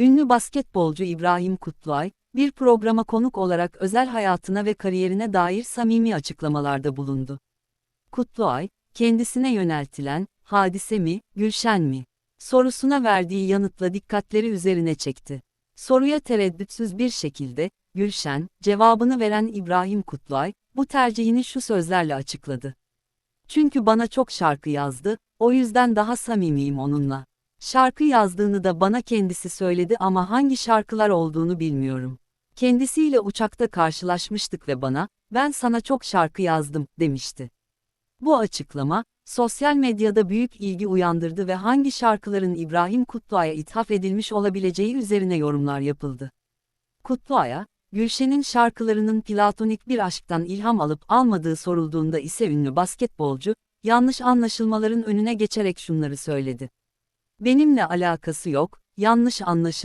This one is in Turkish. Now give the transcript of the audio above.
Ünlü basketbolcu İbrahim Kutluay, bir programa konuk olarak özel hayatına ve kariyerine dair samimi açıklamalarda bulundu. Kutluay, kendisine yöneltilen, hadise mi, Gülşen mi? sorusuna verdiği yanıtla dikkatleri üzerine çekti. Soruya tereddütsüz bir şekilde, Gülşen, cevabını veren İbrahim Kutluay, bu tercihini şu sözlerle açıkladı. Çünkü bana çok şarkı yazdı, o yüzden daha samimiyim onunla. Şarkı yazdığını da bana kendisi söyledi ama hangi şarkılar olduğunu bilmiyorum. Kendisiyle uçakta karşılaşmıştık ve bana, ben sana çok şarkı yazdım, demişti. Bu açıklama, sosyal medyada büyük ilgi uyandırdı ve hangi şarkıların İbrahim Kutluay'a ithaf edilmiş olabileceği üzerine yorumlar yapıldı. Kutluay'a, Gülşen'in şarkılarının platonik bir aşktan ilham alıp almadığı sorulduğunda ise ünlü basketbolcu, yanlış anlaşılmaların önüne geçerek şunları söyledi. Benimle alakası yok, yanlış anlaşılma.